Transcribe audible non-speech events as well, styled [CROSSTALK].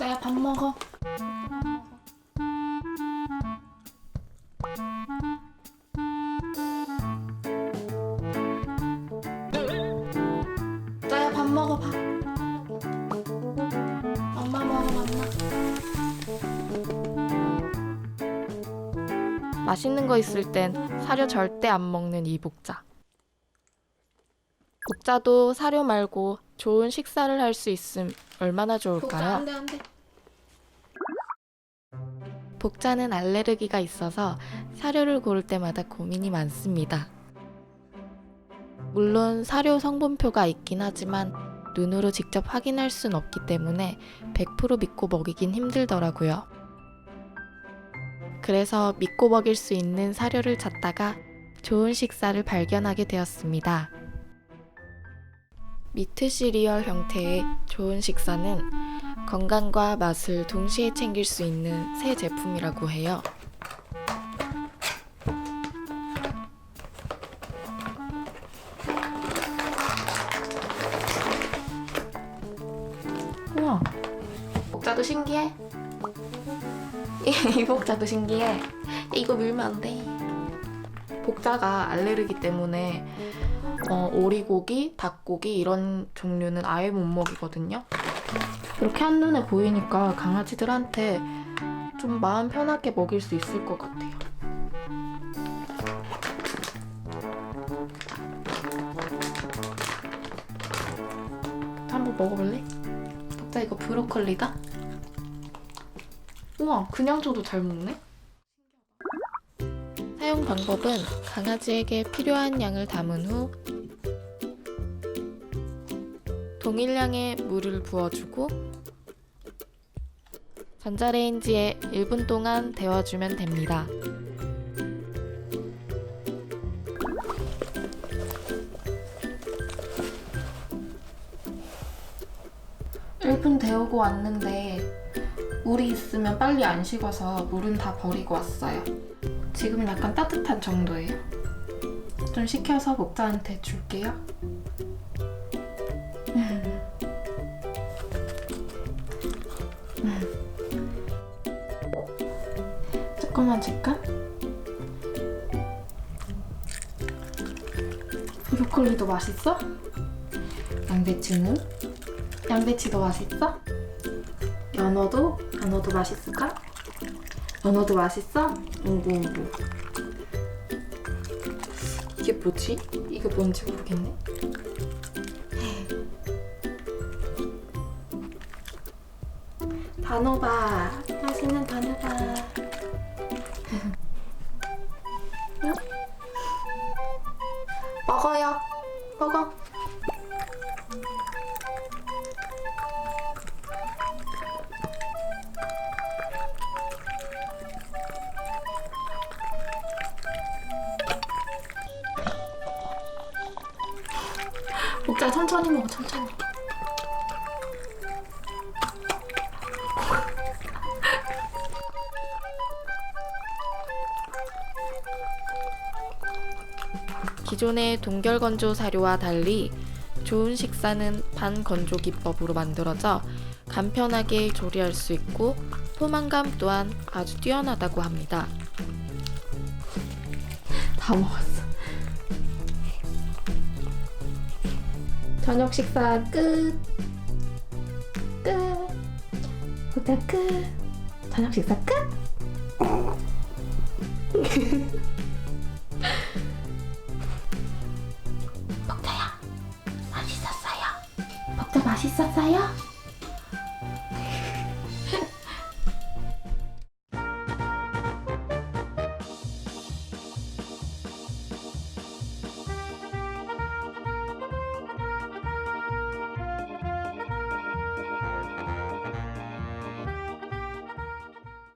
자야 밥 먹어. 자야 밥 먹어 밥. 맛있는 거 있을 땐 사료 절대 안 먹는 이 복자. 복자도 사료 말고 좋은 식사를 할 수 있음 얼마나 좋을까요? 안돼 안돼. 복자는 알레르기가 있어서 사료를 고를 때마다 고민이 많습니다. 물론 사료 성분표가 있긴 하지만 눈으로 직접 확인할 순 없기 때문에 100% 믿고 먹이긴 힘들더라고요. 그래서 믿고 먹일 수 있는 사료를 찾다가 좋은 식사를 발견하게 되었습니다. 미트 시리얼 형태의 좋은 식사는 건강과 맛을 동시에 챙길 수 있는 새 제품이라고 해요. 우와, 복자도 신기해. [LAUGHS] 이 복자도 신기해. 이거 밀면 안 돼. 복자가 알레르기 때문에 어, 오리고기, 닭고기 이런 종류는 아예 못 먹이거든요. 이렇게 한눈에 보이니까 강아지들한테 좀 마음 편하게 먹일 수 있을 것 같아요. 한번 먹어볼래? 복자 이거 브로콜리다? 우와, 그냥 줘도 잘 먹네? 사용 방법은 강아지에게 필요한 양을 담은 후 동일량의 물을 부어주고 전자레인지에 1분 동안 데워주면 됩니다. 일분 데우고 왔는데 물이 있으면 빨리 안 식어서 물은 다 버리고 왔어요. 지금은 약간 따뜻한 정도예요. 좀 식혀서 목자한테 줄게요. 조금만 줄까? 브로콜리도 맛있어? 양배추는? 양배추도 맛있어? 연어도? 연어도 맛있을까? 연어도 맛있어? 오구 오구 이게 뭐지? 이게 뭔지 모르겠네 [LAUGHS] 단호박 맛있는 단호박 [LAUGHS] 응? 먹어요 먹자 천천히 먹어 천천히 기존의 동결건조 사료와 달리 좋은 식사는 반건조 기법으로 만들어져 간편하게 조리할 수 있고 포만감 또한 아주 뛰어나다고 합니다. 다 먹었어 저녁 식사 끝 끝. 먹자 끝. 저녁 식사 끝. [LAUGHS] 먹자야 맛있었어요. 먹자 맛있었어요?